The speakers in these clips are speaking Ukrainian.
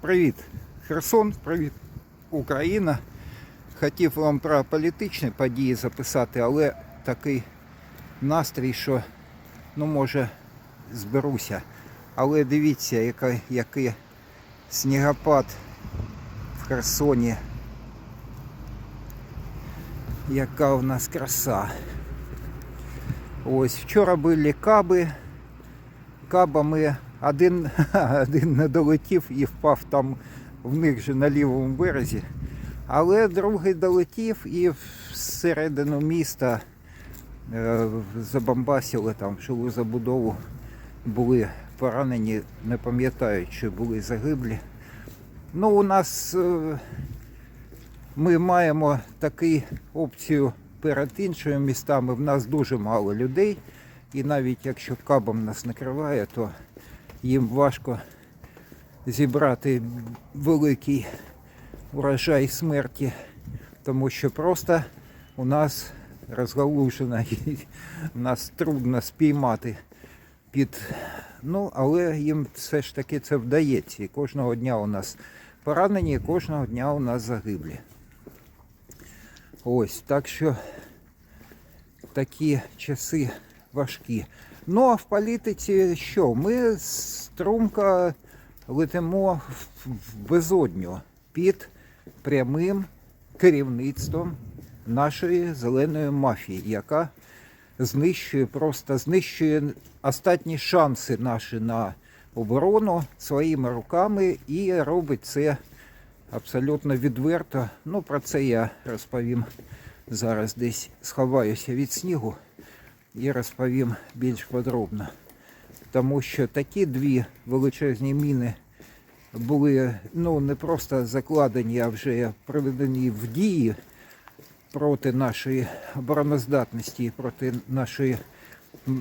Привіт, Херсон, привіт, Україна. Хотів вам про політичні події записати, але такий настрій, що ну може зберуся. Але дивіться, яка, який снігопад в Херсоні. Яка в нас краса. Ось вчора були каби. Кабами один, один не долетів і впав там в них же на лівому березі. Але другий долетів і всередину міста е, забамбасили там жилу забудову. Були поранені, не пам'ятаю, чи були загиблі. Ну, у нас е, ми маємо таку опцію перед іншими містами. В нас дуже мало людей. І навіть якщо кабом нас накриває, то їм важко зібрати великий урожай смерті, тому що просто у нас розгалужена і нас трудно спіймати під. Ну, але їм все ж таки це вдається. І кожного дня у нас поранені, і кожного дня у нас загиблі. Ось, так що такі часи важкі. Ну а в політиці що? Ми струмко летимо в безодню під прямим керівництвом нашої зеленої мафії, яка знищує, просто знищує останні шанси наші на оборону своїми руками і робить це абсолютно відверто. Ну, про це я розповім зараз десь сховаюся від снігу і розповім більш подробно. Тому що такі дві величезні міни були ну, не просто закладені, а вже приведені в дії проти нашої обороноздатності, проти нашої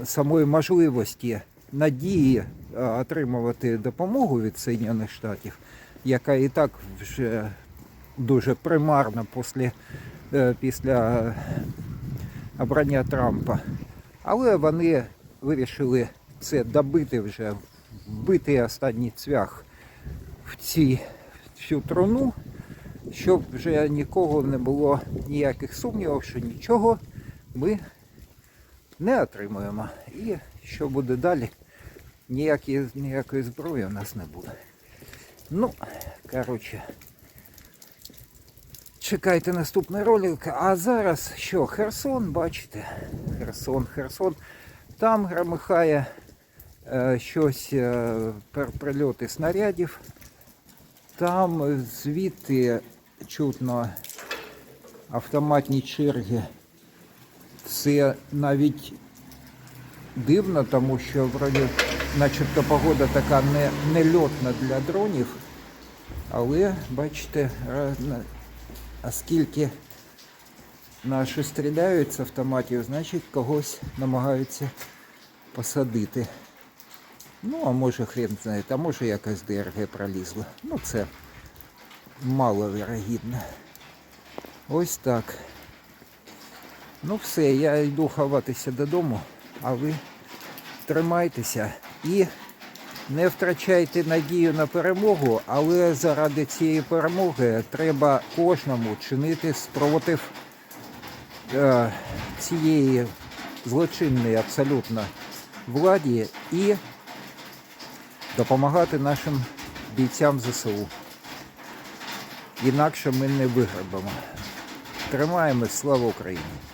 самої можливості надії отримувати допомогу від Соєднаних Штатів, яка і так вже дуже примарна після, е, після обрання Трампа. Але вони вирішили це добити вже, вбити останній цвях в ці, в цю труну, щоб вже нікого не було ніяких сумнівів, що нічого ми не отримуємо. І що буде далі, ніякі, ніякої зброї у нас не буде. Ну, коротше. Чекайте наступний ролик. А зараз що? Херсон, бачите? Херсон, Херсон. Там громихає е, щось е, прильоти снарядів. Там звідти чутно автоматні черги. Це навіть дивно, тому що вроді начебто погода така не, не льотна для дронів. Але бачите, на- оскільки наші стріляють з автоматів, значить когось намагаються посадити. Ну, а може хрен знає, а може якась ДРГ пролізла. Ну це маловірогідно. Ось так. Ну все, я йду ховатися додому, а ви тримайтеся і не втрачайте надію на перемогу, але заради цієї перемоги треба кожному чинити спротив е, цієї злочинної абсолютно владі і допомагати нашим бійцям ЗСУ. Інакше ми не виграбимо. Тримаємось, слава Україні!